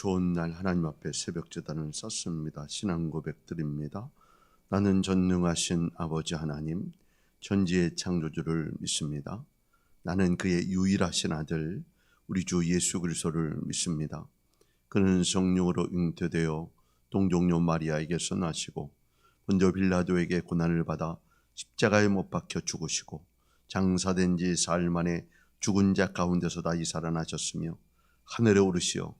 좋은 날 하나님 앞에 새벽 제단을 썼습니다. 신앙 고백 드립니다. 나는 전능하신 아버지 하나님, 전지의 창조주를 믿습니다. 나는 그의 유일하신 아들, 우리 주 예수 그리스도를 믿습니다. 그는 성령으로 잉태되어 동정녀 마리아에게서 나시고 본저 빌라도에게 고난을 받아 십자가에 못 박혀 죽으시고 장사된 지 사흘 만에 죽은 자 가운데서 다시 살아나셨으며 하늘에 오르시어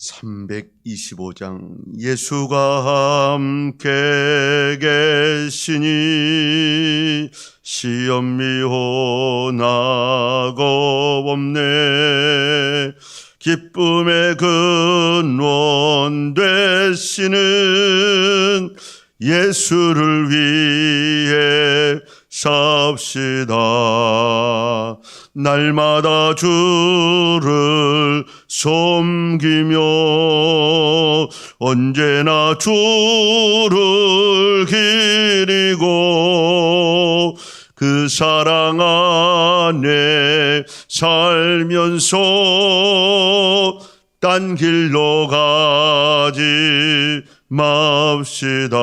325장 예수가 함께 계시니 시험 미호나고 없네. 기쁨의 근원 되시는 예수를 위해 삽시다. 날마다 주를 섬기며 언제나 주를 기리고 그 사랑 안에 살면서 딴 길로 가지 맙시다.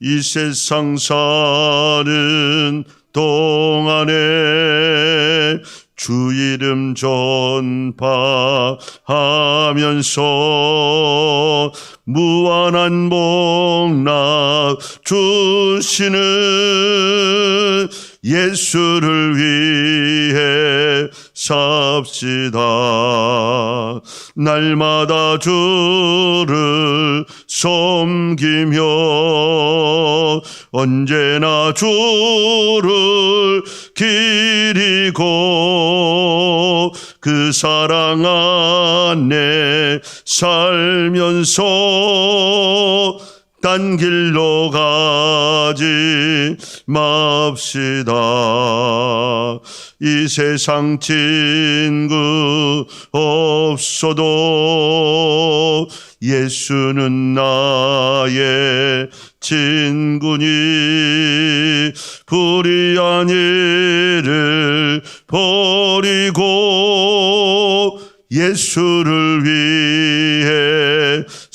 이 세상 사는 동안에 주 이름 전파하면서 무한한 복락 주시는 예수를 위해 삽시다. 날마다 주를 섬기며 언제나 주를 기리고 그 사랑 안에 살면서 딴 길로 가지 맙시다. 이 세상 친구 없어도 예수는 나의 친구니 불의한 일을 버리고 예수를 위해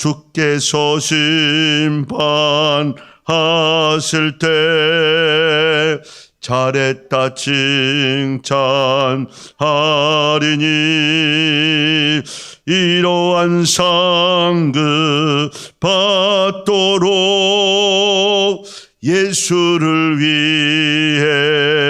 주께서 심판하실 때 잘했다 칭찬하리니 이러한 상급 받도록 예수를 위해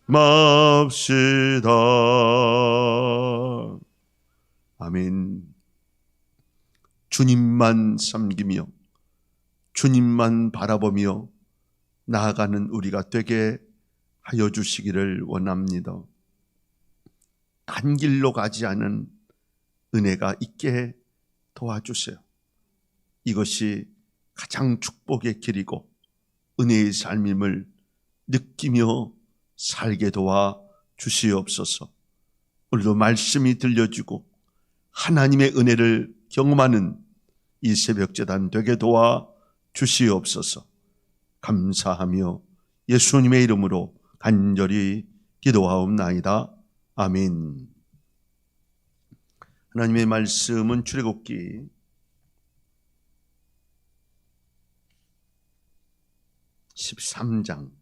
맙시다. 아멘. 주님만 섬기며 주님만 바라보며 나아가는 우리가 되게 하여 주시기를 원합니다. 단 길로 가지 않은 은혜가 있게 도와주세요. 이것이 가장 축복의 길이고 은혜의 삶임을 느끼며 살게 도와 주시옵소서. 오늘도 말씀이 들려주고 하나님의 은혜를 경험하는 이 새벽 재단 되게 도와 주시옵소서. 감사하며 예수님의 이름으로 간절히 기도하옵나이다. 아멘. 하나님의 말씀은 출애굽기 13장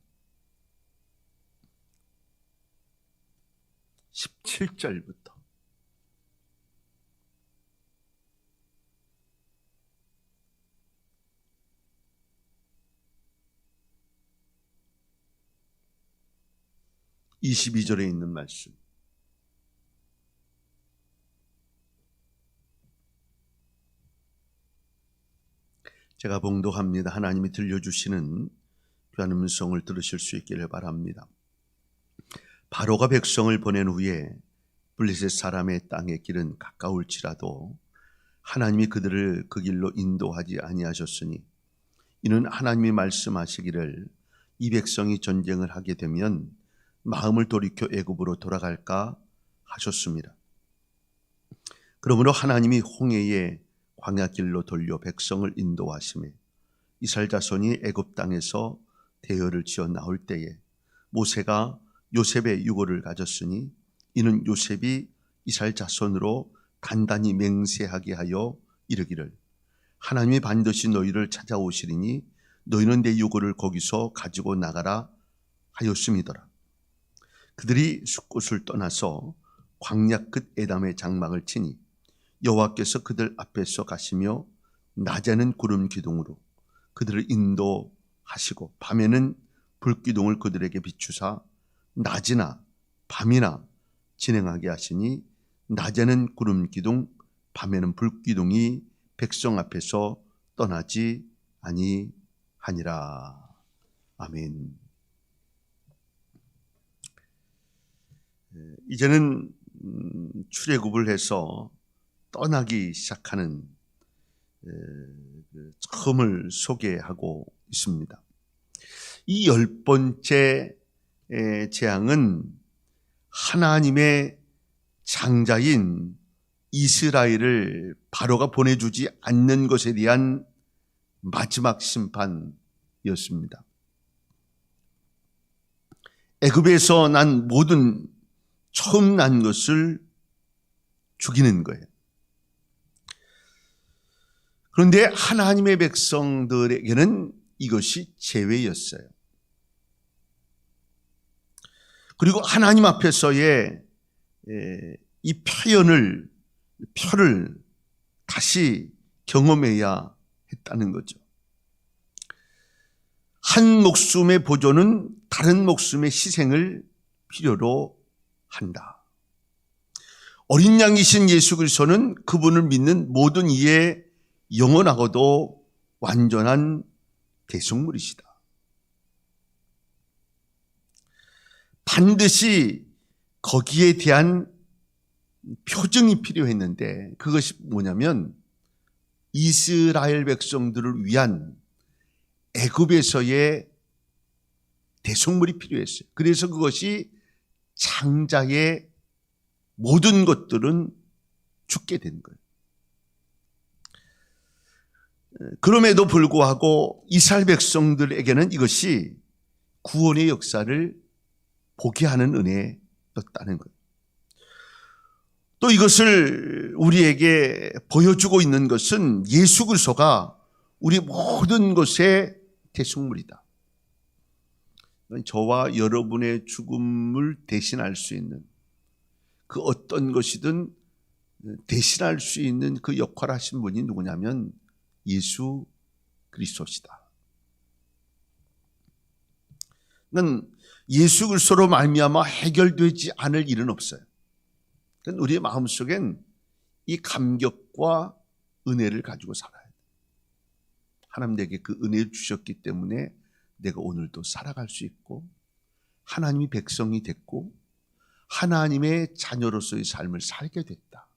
17절부터 (22절에) 있는 말씀 제가 봉독합니다. 하나님이 들려주시는 귀한 음성을 들으실 수 있기를 바랍니다. 바로가 백성을 보낸 후에 블레셋 사람의 땅의 길은 가까울지라도 하나님이 그들을 그 길로 인도하지 아니하셨으니 이는 하나님이 말씀하시기를 이 백성이 전쟁을 하게 되면 마음을 돌이켜 애굽으로 돌아갈까 하셨습니다. 그러므로 하나님이 홍해의 광야길로 돌려 백성을 인도하심에 이스라엘 자손이 애굽 땅에서 대열을 지어 나올 때에 모세가 요셉의 유고를 가졌으니 이는 요셉이 이스라엘 자손으로 단단히 맹세하게 하여 이르기를 하나님이 반드시 너희를 찾아오시리니 너희는 내 유고를 거기서 가지고 나가라 하였음이더라. 그들이 숲곳을 떠나서 광야 끝 에담의 장막을 치니 여호와께서 그들 앞에서 가시며 낮에는 구름 기둥으로 그들을 인도하시고 밤에는 불 기둥을 그들에게 비추사 낮이나 밤이나 진행하게 하시니 낮에는 구름 기둥 밤에는 불 기둥이 백성 앞에서 떠나지 아니하니라 아멘. 이제는 음, 출애굽을 해서 떠나기 시작하는 그 처음을 소개하고 있습니다. 이 열 번째 재앙은 하나님의 장자인 이스라엘을 바로가 보내주지 않는 것에 대한 마지막 심판이었습니다. 애굽에서 난 모든 처음 난 것을 죽이는 거예요. 그런데 하나님의 백성들에게는 이것이 제외였어요. 그리고 하나님 앞에서의 이 표현을 표를 다시 경험해야 했다는 거죠. 한 목숨의 보존은 다른 목숨의 희생을 필요로 한다. 어린 양이신 예수 그리스도는 그분을 믿는 모든 이의 영원하고도 완전한 대속물이시다. 반드시 거기에 대한 표정이 필요했는데 그것이 뭐냐면 이스라엘 백성들을 위한 애굽에서의 대속물이 필요했어요. 그래서 그것이 장자의 모든 것들은 죽게 된 거예요. 그럼에도 불구하고 이스라엘 백성들에게는 이것이 구원의 역사를 보게 하는 은혜였다는 거예요. 또 이것을 우리에게 보여주고 있는 것은 예수 그리스도가 우리 모든 것의 대속물이다. 저와 여러분의 죽음을 대신할 수 있는 그 어떤 것이든 대신할 수 있는 그 역할을 하신 분이 누구냐면 예수 그리스도시다. 는 예수 그리스도로 말미암아 해결되지 않을 일은 없어요. 우리의 마음속엔 이 감격과 은혜를 가지고 살아야 돼. 하나님 내게 그 은혜를 주셨기 때문에 내가 오늘도 살아갈 수 있고 하나님이 백성이 됐고 하나님의 자녀로서의 삶을 살게 됐다.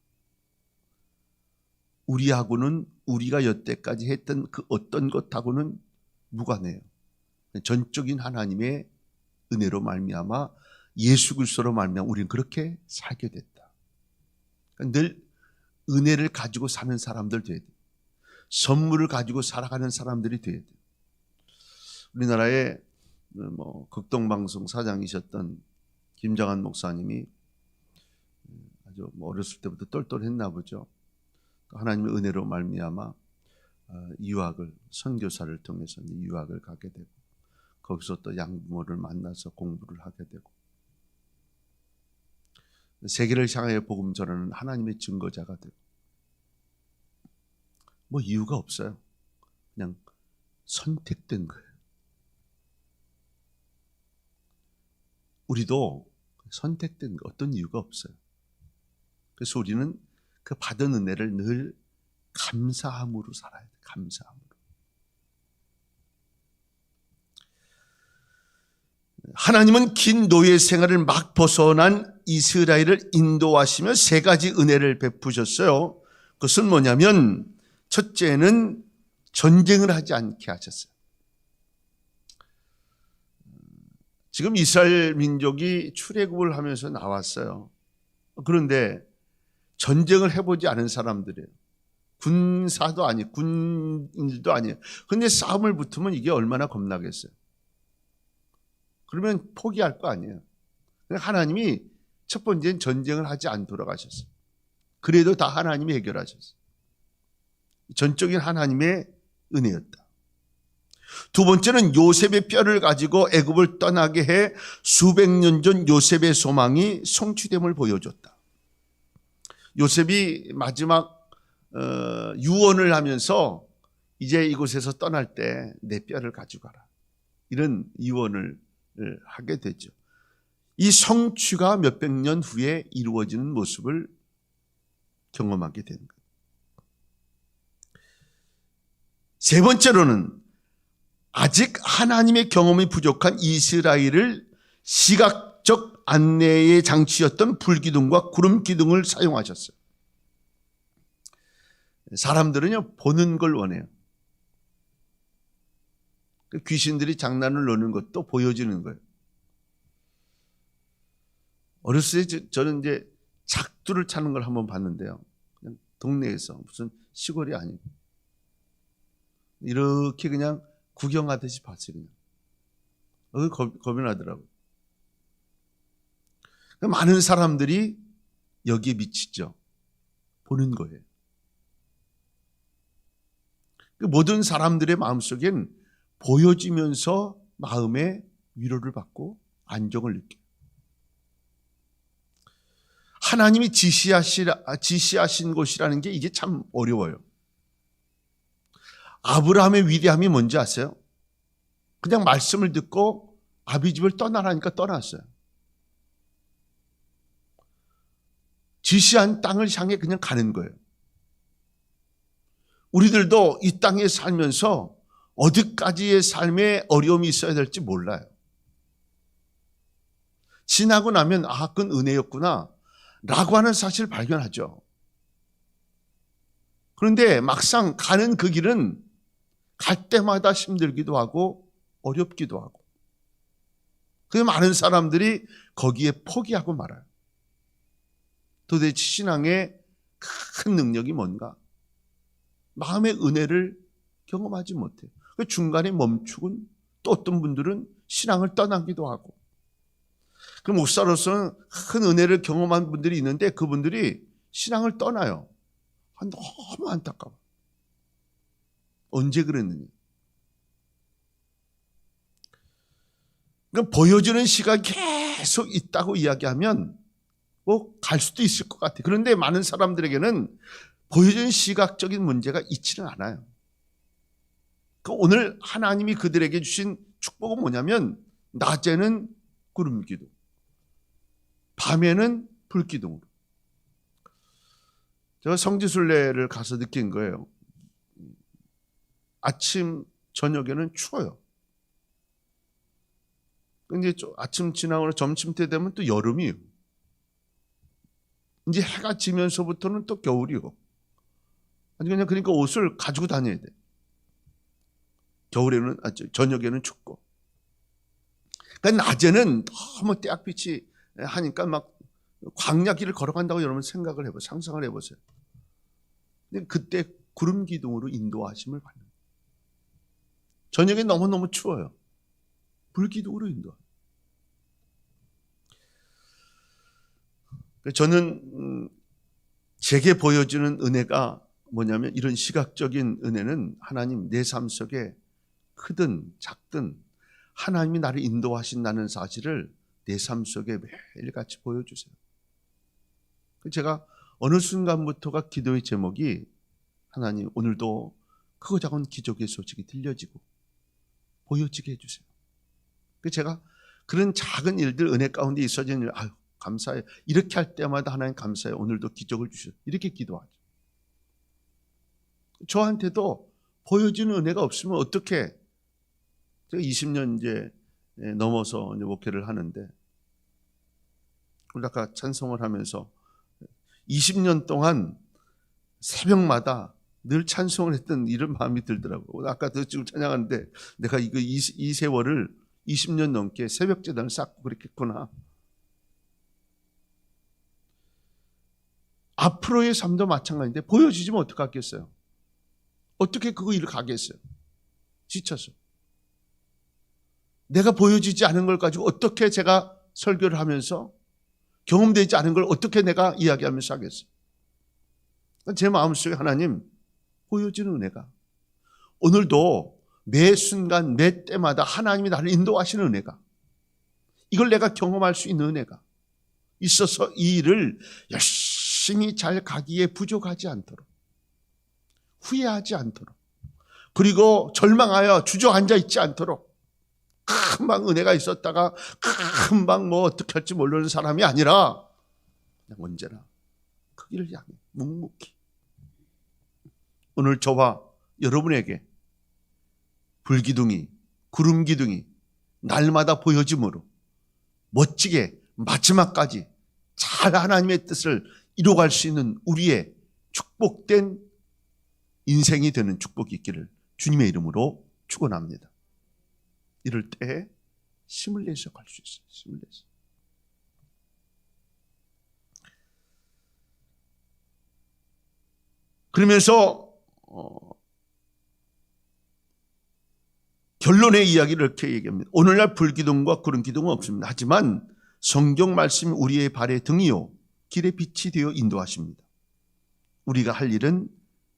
우리하고는 우리가 여태까지 했던 그 어떤 것하고는 무관해요. 전적인 하나님의 은혜로 말미암아 예수 그리스도로 말미암아 우리는 그렇게 살게 됐다. 그러니까 늘 은혜를 가지고 사는 사람들 돼야 돼. 선물을 가지고 살아가는 사람들이 돼야 돼요. 우리나라의 뭐 극동 방송 사장이셨던 김정한 목사님이 아주 뭐 어렸을 때부터 똘똘했나 보죠. 하나님의 은혜로 말미암아 어, 유학을 선교사를 통해서 유학을 가게 되고 거기서 또 양부모를 만나서 공부를 하게 되고 세계를 향하여 복음 전하는 하나님의 증거자가 되고 뭐 이유가 없어요. 그냥 선택된 거예요. 우리도 선택된 거 어떤 이유가 없어요. 그래서 우리는 그 받은 은혜를 늘 감사함으로 살아야 돼. 감사함으로. 하나님은 긴 노예 생활을 막 벗어난 이스라엘을 인도하시며 세 가지 은혜를 베푸셨어요. 그것은 뭐냐면 첫째는 전쟁을 하지 않게 하셨어요. 지금 이스라엘 민족이 출애굽을 하면서 나왔어요. 그런데 전쟁을 해보지 않은 사람들이에요. 군사도 아니, 군인들도 아니에요. 근데 싸움을 붙으면 이게 얼마나 겁나겠어요. 그러면 포기할 거 아니에요. 하나님이 첫 번째는 전쟁을 하지 않도록 하셨어요. 그래도 다 하나님이 해결하셨어요. 전적인 하나님의 은혜였다. 두 번째는 요셉의 뼈를 가지고 애굽을 떠나게 해 수백 년 전 요셉의 소망이 성취됨을 보여줬다. 요셉이 마지막 어, 유언을 하면서 이제 이곳에서 떠날 때 내 뼈를 가져가라. 이런 유언을 하게 되죠. 이 성취가 몇백 년 후에 이루어지는 모습을 경험하게 되는 거예요. 세 번째로는 아직 하나님의 경험이 부족한 이스라엘을 시각적 안내의 장치였던 불기둥과 구름기둥을 사용하셨어요. 사람들은요, 보는 걸 원해요. 그 귀신들이 장난을 노는 것도 보여지는 거예요. 어렸을 때 저는 이제 작두를 찾는 걸 한번 봤는데요. 그냥 동네에서 무슨 시골이 아니고 이렇게 그냥 구경하듯이 봤어요. 그냥. 어, 겁, 겁이 나더라고요. 많은 사람들이 여기에 미치죠. 보는 거예요. 그 모든 사람들의 마음속엔 보여지면서 마음의 위로를 받고 안정을 느껴요. 하나님이 지시하시, 지시하신 곳이라는 게 이게 참 어려워요. 아브라함의 위대함이 뭔지 아세요? 그냥 말씀을 듣고 아비 집을 떠나라니까 떠났어요. 지시한 땅을 향해 그냥 가는 거예요. 우리들도 이 땅에 살면서 어디까지의 삶에 어려움이 있어야 될지 몰라요. 지나고 나면 아, 그건 은혜였구나. 라고 하는 사실을 발견하죠. 그런데 막상 가는 그 길은 갈 때마다 힘들기도 하고 어렵기도 하고. 그 많은 사람들이 거기에 포기하고 말아요. 도대체 신앙의 큰 능력이 뭔가? 마음의 은혜를 경험하지 못해요. 그 중간에 멈추곤 또 어떤 분들은 신앙을 떠나기도 하고. 그 목사로서는 큰 은혜를 경험한 분들이 있는데 그분들이 신앙을 떠나요. 아, 너무 안타까워. 언제 그랬느냐? 그러니까 보여주는 시각이 계속 있다고 이야기하면 뭐 갈 수도 있을 것 같아요. 그런데 많은 사람들에게는 보여주는 시각적인 문제가 있지는 않아요. 그 오늘 하나님이 그들에게 주신 축복은 뭐냐면 낮에는 구름 기둥, 밤에는 불 기둥으로. 제가 성지순례를 가서 느낀 거예요. 아침 저녁에는 추워요. 근데 아침 지나고 점심 때 되면 또 여름이에요. 이제 해가 지면서부터는 또 겨울이요. 아니 그냥 그러니까 옷을 가지고 다녀야 돼. 겨울에는 아, 저녁에는 춥고. 그러니까 낮에는 너무 떼약빛이 하니까 막 광야길을 걸어간다고 여러분 생각을 해보세요. 상상을 해보세요. 근데 그때 구름 기둥으로 인도하심을 받는. 저녁에 너무너무 추워요. 불 기둥으로 인도. 저는 음, 제게 보여주는 은혜가 뭐냐면 이런 시각적인 은혜는 하나님 내 삶 속에 크든 작든 하나님이 나를 인도하신다는 사실을 내 삶 속에 매일같이 보여주세요. 제가 어느 순간부터가 기도의 제목이 하나님 오늘도 크고 작은 기적의 소식이 들려지고 보여지게 해주세요. 그 제가 그런 작은 일들 은혜 가운데 있어지는 일, 아유 감사해. 이렇게 할 때마다 하나님 감사해. 오늘도 기적을 주셔. 이렇게 기도하죠. 저한테도 보여지는 은혜가 없으면 어떻게 제가 20년 이제 넘어서 이제 목회를 하는데 우리 아까 찬송을 하면서 20년 동안 새벽마다 늘 찬송을 했던 이런 마음이 들더라고. 아까도 지금 찬양하는데 내가 이거 이, 이 세월을 20년 넘게 새벽 재단을 쌓고 그랬겠구나. 앞으로의 삶도 마찬가지인데 보여주지면 어떡하겠어요? 어떻게 그거 일을 가겠어요? 지쳐서. 내가 보여지지 않은 걸 가지고 어떻게 제가 설교를 하면서 경험되지 않은 걸 어떻게 내가 이야기하면서 하겠어요? 제 마음속에 하나님 보여지는 은혜가 오늘도 매 순간 매 때마다 하나님이 나를 인도하시는 은혜가 이걸 내가 경험할 수 있는 은혜가 있어서 이 일을 열심히 잘 가기에 부족하지 않도록 후회하지 않도록 그리고 절망하여 주저앉아 있지 않도록 금방 은혜가 있었다가 금방 뭐 어떻게 할지 모르는 사람이 아니라 그냥 언제나 그 길을 향해 묵묵히 오늘 저와 여러분에게 불기둥이 구름기둥이 날마다 보여짐으로 멋지게 마지막까지 잘 하나님의 뜻을 이루어갈 수 있는 우리의 축복된 인생이 되는 축복이 있기를 주님의 이름으로 축원합니다. 이럴 때 내서 갈수 있어요. 내서. 그러면서 어, 결론의 이야기를 이렇게 얘기합니다. 오늘날 불기둥과 구름 기둥은 없습니다. 하지만 성경 말씀이 우리의 발의 등이요 길의 빛이 되어 인도하십니다. 우리가 할 일은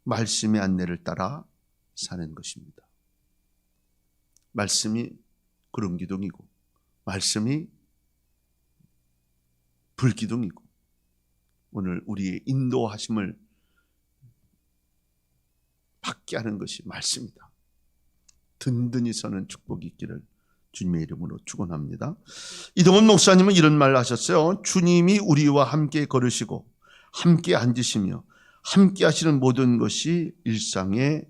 말씀의 안내를 따라 사는 것입니다. 말씀이 구름 기둥이고 말씀이 불 기둥이고 오늘 우리의 인도하심을 받게 하는 것이 말씀이다. 든든히 서는 축복이 있기를 주님의 이름으로 축원합니다. 이동원 목사님은 이런 말을 하셨어요. 주님이 우리와 함께 걸으시고 함께 앉으시며 함께 하시는 모든 것이 일상의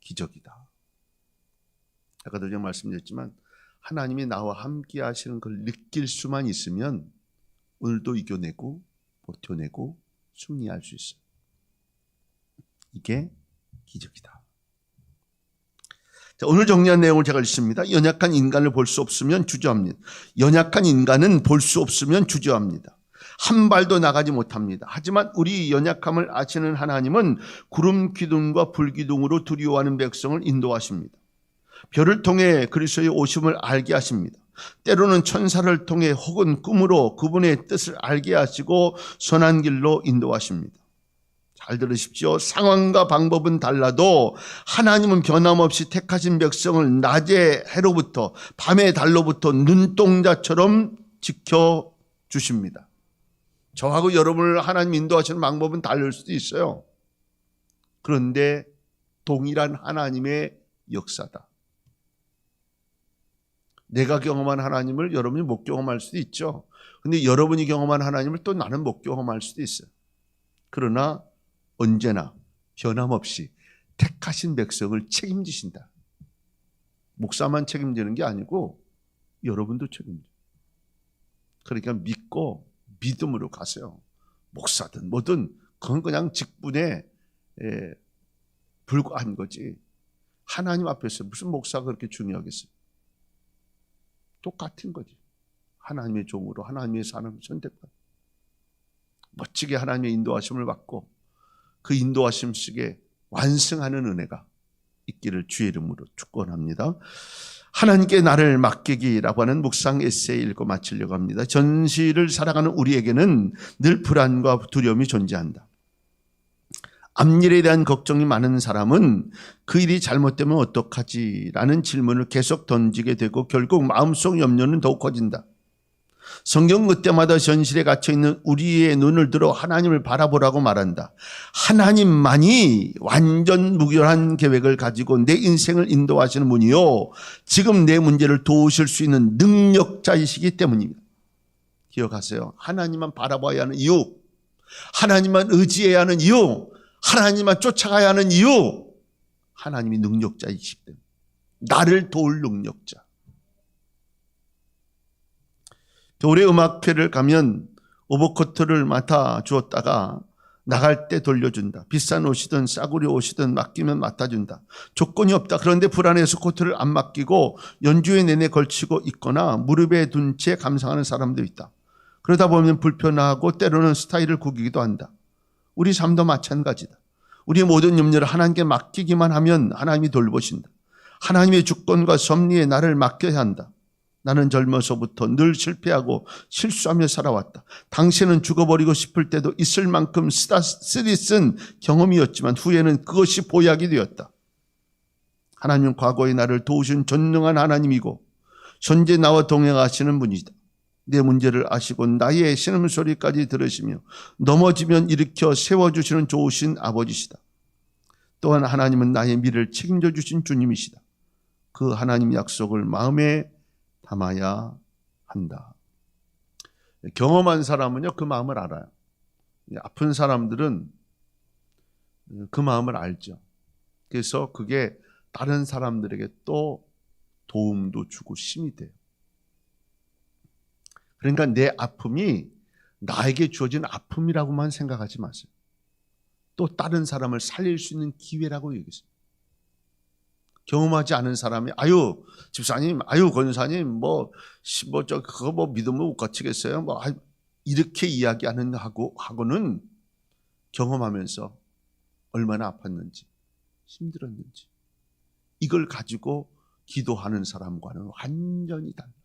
기적이다. 아까도 제가 말씀드렸지만 하나님이 나와 함께 하시는 걸 느낄 수만 있으면 오늘도 이겨내고 버텨내고 승리할 수 있어요. 이게 기적이다. 자, 오늘 정리한 내용을 제가 읽습니다. 연약한 인간을 볼 수 없으면 주저합니다. 연약한 인간은 볼 수 없으면 주저합니다. 한 발도 나가지 못합니다. 하지만 우리 연약함을 아시는 하나님은 구름 기둥과 불 기둥으로 두려워하는 백성을 인도하십니다. 별을 통해 그리스도의 오심을 알게 하십니다. 때로는 천사를 통해 혹은 꿈으로 그분의 뜻을 알게 하시고 선한 길로 인도하십니다. 잘 들으십시오. 상황과 방법은 달라도 하나님은 변함없이 택하신 백성을 낮의 해로부터 밤의 달로부터 눈동자처럼 지켜 주십니다. 저하고 여러분을 하나님 인도하시는 방법은 다를 수도 있어요. 그런데 동일한 하나님의 역사다. 내가 경험한 하나님을 여러분이 못 경험할 수도 있죠. 근데 여러분이 경험한 하나님을 또 나는 못 경험할 수도 있어요. 그러나 언제나 변함없이 택하신 백성을 책임지신다. 목사만 책임지는 게 아니고 여러분도 책임져. 그러니까 믿고 믿음으로 가세요. 목사든 뭐든 그건 그냥 직분에 불과한 거지. 하나님 앞에서 무슨 목사가 그렇게 중요하겠어요? 똑같은 거지. 하나님의 종으로 하나님의 사람 선택받. 멋지게 하나님의 인도하심을 받고 그 인도하심 속에 완성하는 은혜가 있기를 주의 이름으로 축원합니다. 하나님께 나를 맡기기라고 하는 묵상 에세이 읽고 마치려고 합니다. 전시를 살아가는 우리에게는 늘 불안과 두려움이 존재한다. 앞일에 대한 걱정이 많은 사람은 그 일이 잘못되면 어떡하지? 라는 질문을 계속 던지게 되고 결국 마음속 염려는 더욱 커진다. 성경 그때마다 전실에 갇혀 있는 우리의 눈을 들어 하나님을 바라보라고 말한다. 하나님만이 완전 무결한 계획을 가지고 내 인생을 인도하시는 분이요. 지금 내 문제를 도우실 수 있는 능력자이시기 때문입니다. 기억하세요. 하나님만 바라봐야 하는 이유, 하나님만 의지해야 하는 이유, 하나님만 쫓아가야 하는 이유, 하나님이 능력자이시기 때문에. 나를 도울 능력자. 겨울에 음악회를 가면 오버코트를 맡아 주었다가 나갈 때 돌려준다. 비싼 옷이든 싸구려 옷이든 맡기면 맡아준다. 조건이 없다. 그런데 불안해서 코트를 안 맡기고 연주회 내내 걸치고 있거나 무릎에 둔 채 감상하는 사람도 있다. 그러다 보면 불편하고 때로는 스타일을 구기기도 한다. 우리 삶도 마찬가지다. 우리 모든 염려를 하나님께 맡기기만 하면 하나님이 돌보신다. 하나님의 주권과 섭리에 나를 맡겨야 한다. 나는 젊어서부터 늘 실패하고 실수하며 살아왔다. 당신은 죽어버리고 싶을 때도 있을 만큼 쓰다 쓰디 쓴 경험이었지만 후에는 그것이 보약이 되었다. 하나님은 과거의 나를 도우신 전능한 하나님이고 현재 나와 동행하시는 분이다. 내 문제를 아시고 나의 신음소리까지 들으시며 넘어지면 일으켜 세워주시는 좋으신 아버지시다. 또한 하나님은 나의 미래를 책임져 주신 주님이시다. 그 하나님 약속을 마음에 담아야 한다. 경험한 사람은요, 그 마음을 알아요. 아픈 사람들은 그 마음을 알죠. 그래서 그게 다른 사람들에게 또 도움도 주고 힘이 돼요. 그러니까 내 아픔이 나에게 주어진 아픔이라고만 생각하지 마세요. 또 다른 사람을 살릴 수 있는 기회라고 얘기했어요. 경험하지 않은 사람이 아유 집사님 아유 권사님 뭐뭐저 그거 뭐 믿으면 못 거치겠어요 뭐 이렇게 이야기하는 하고 하고는 경험하면서 얼마나 아팠는지 힘들었는지 이걸 가지고 기도하는 사람과는 완전히 달라.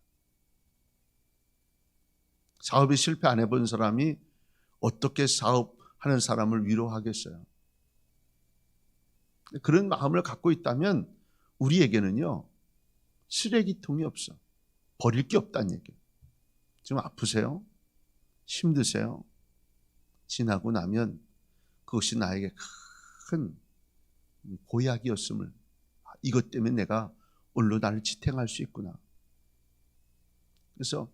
사업에 실패 안 해본 사람이 어떻게 사업하는 사람을 위로하겠어요? 그런 마음을 갖고 있다면 우리에게는요, 쓰레기통이 없어. 버릴 게 없다는 얘기예요. 지금 아프세요? 힘드세요? 지나고 나면 그것이 나에게 큰 보약이었음을 이것 때문에 내가 오늘로 나를 지탱할 수 있구나. 그래서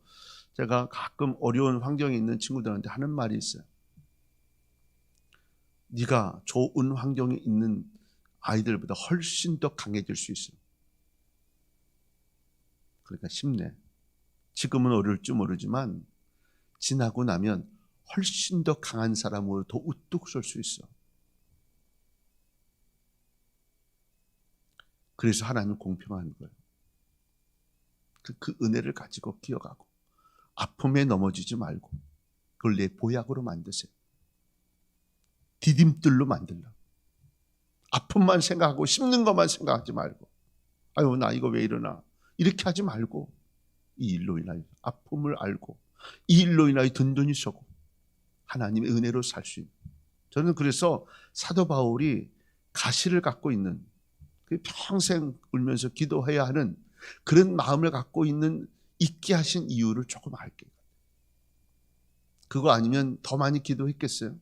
제가 가끔 어려운 환경에 있는 친구들한테 하는 말이 있어요. 네가 좋은 환경에 있는 아이들보다 훨씬 더 강해질 수 있어요. 그러니까 쉽네. 지금은 어려울지 모르지만 지나고 나면 훨씬 더 강한 사람으로 더 우뚝 설 수 있어. 그래서 하나님은 공평한 거예요. 그, 그 은혜를 가지고 기어가고 아픔에 넘어지지 말고 그걸 내 보약으로 만드세요. 디딤돌로 만들라. 아픔만 생각하고 힘든 것만 생각하지 말고 아유 나 이거 왜 이러나 이렇게 하지 말고 이 일로 인하여 아픔을 알고 이 일로 인하여 든든히 서고 하나님의 은혜로 살 수 있는 저는 그래서 사도 바울이 가시를 갖고 있는 그 평생 울면서 기도해야 하는 그런 마음을 갖고 있는 있게 하신 이유를 조금 알게요. 그거 아니면 더 많이 기도했겠어요?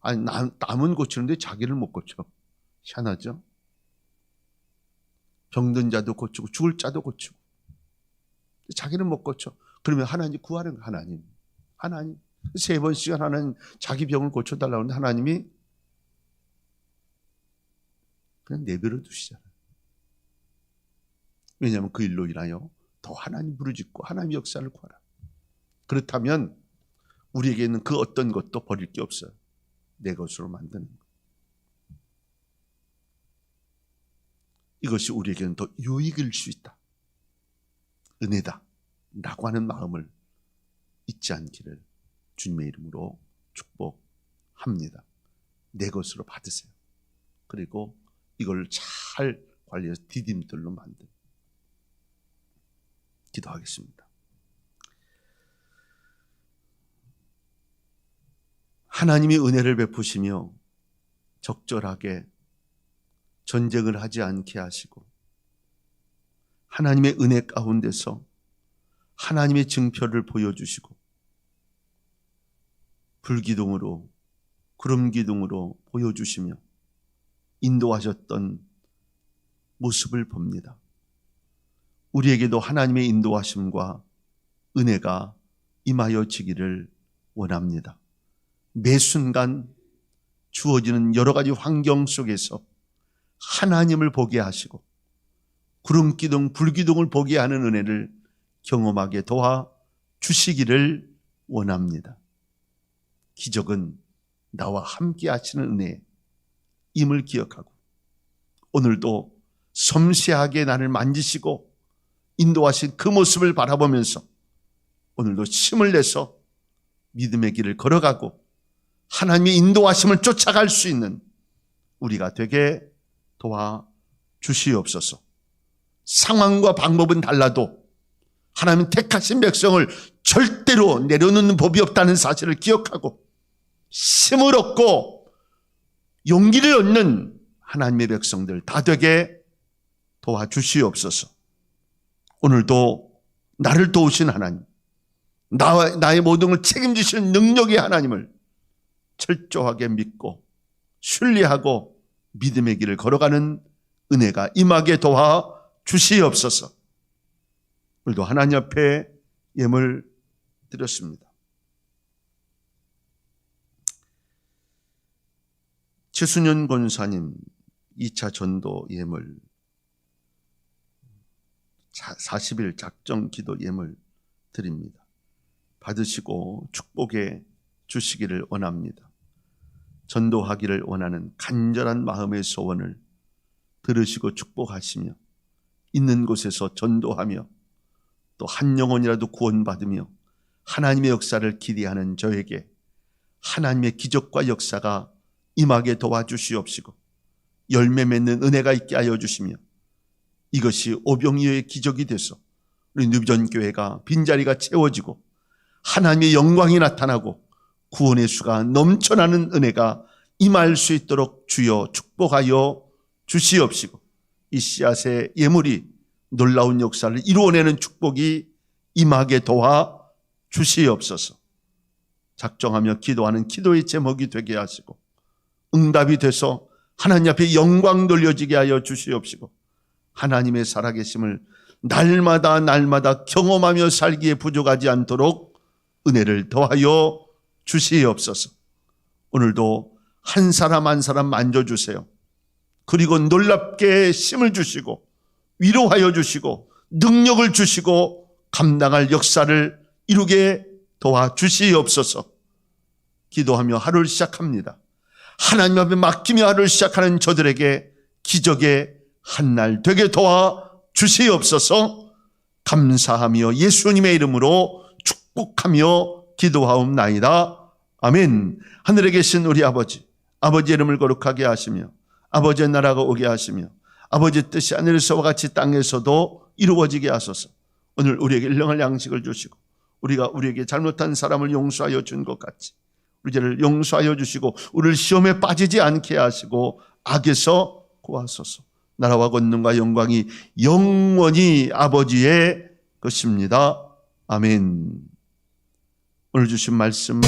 아니 남, 남은 고치는데 자기를 못 고쳐. 희한하죠? 병든 자도 고치고 죽을 자도 고치고 자기는 못 고쳐. 그러면 하나님 구하는 거 하나님. 하나님 세 번씩은 하나님 자기 병을 고쳐달라고 하는데 하나님이 그냥 내버려 두시잖아요. 왜냐하면 그 일로 인하여 더 하나님 부르짖고 하나님 역사를 구하라. 그렇다면 우리에게는 그 어떤 것도 버릴 게 없어요. 내 것으로 만드는 것. 이것이 우리에게는 더 유익일 수 있다. 은혜다. 라고 하는 마음을 잊지 않기를 주님의 이름으로 축복합니다. 내 것으로 받으세요. 그리고 이걸 잘 관리해서 디딤돌로 만든 기도하겠습니다. 하나님이 은혜를 베푸시며 적절하게 전쟁을 하지 않게 하시고 하나님의 은혜 가운데서 하나님의 증표를 보여주시고 불기둥으로 구름 기둥으로 보여주시며 인도하셨던 모습을 봅니다. 우리에게도 하나님의 인도하심과 은혜가 임하여 지기를 원합니다. 매 순간 주어지는 여러 가지 환경 속에서 하나님을 보게 하시고 구름 기둥, 불 기둥을 보게 하는 은혜를 경험하게 도와 주시기를 원합니다. 기적은 나와 함께 하시는 은혜 임을 기억하고 오늘도 섬세하게 나를 만지시고 인도하신 그 모습을 바라보면서 오늘도 힘을 내서 믿음의 길을 걸어가고 하나님의 인도하심을 쫓아갈 수 있는 우리가 되게 도와 주시옵소서. 상황과 방법은 달라도 하나님 택하신 백성을 절대로 내려놓는 법이 없다는 사실을 기억하고 힘을 얻고 용기를 얻는 하나님의 백성들 다 되게 도와주시옵소서. 오늘도 나를 도우신 하나님, 나와, 나의 모든 걸 책임지시는 능력의 하나님을 철저하게 믿고 신뢰하고 믿음의 길을 걸어가는 은혜가 임하게 도와 주시옵소서. 오늘도 하나님 앞에 예물 드렸습니다. 최순현 권사님 2차 전도 예물 40일 작정 기도 예물 드립니다. 받으시고 축복해 주시기를 원합니다. 전도하기를 원하는 간절한 마음의 소원을 들으시고 축복하시며 있는 곳에서 전도하며 또 한 영혼이라도 구원받으며 하나님의 역사를 기대하는 저에게 하나님의 기적과 역사가 임하게 도와주시옵시고 열매 맺는 은혜가 있게 하여 주시며 이것이 오병이어의 기적이 돼서 우리 누비전 교회가 빈자리가 채워지고 하나님의 영광이 나타나고 구원의 수가 넘쳐나는 은혜가 임할 수 있도록 주여 축복하여 주시옵시고 이 씨앗의 예물이 놀라운 역사를 이루어내는 축복이 임하게 도와 주시옵소서. 작정하며 기도하는 기도의 제목이 되게 하시고 응답이 돼서 하나님 앞에 영광 돌려지게 하여 주시옵시고 하나님의 살아계심을 날마다 날마다 경험하며 살기에 부족하지 않도록 은혜를 더하여 주시옵소서. 오늘도 한 사람 한 사람 만져주세요. 그리고 놀랍게 힘을 주시고 위로하여 주시고 능력을 주시고 감당할 역사를 이루게 도와 주시옵소서. 기도하며 하루를 시작합니다. 하나님 앞에 맡기며 하루를 시작하는 저들에게 기적의 한 날 되게 도와 주시옵소서. 감사하며 예수님의 이름으로 축복하며 기도하옵나이다. 아멘. 하늘에 계신 우리 아버지, 아버지 이름을 거룩하게 하시며 아버지의 나라가 오게 하시며 아버지 뜻이 하늘에서와 같이 땅에서도 이루어지게 하소서. 오늘 우리에게 일용할 양식을 주시고 우리가 우리에게 잘못한 사람을 용서하여 준 것 같이 우리 죄를 용서하여 주시고 우리를 시험에 빠지지 않게 하시고 악에서 구하소서. 나라와 권능과 영광이 영원히 아버지의 것입니다. 아멘. 오늘 주신 말씀.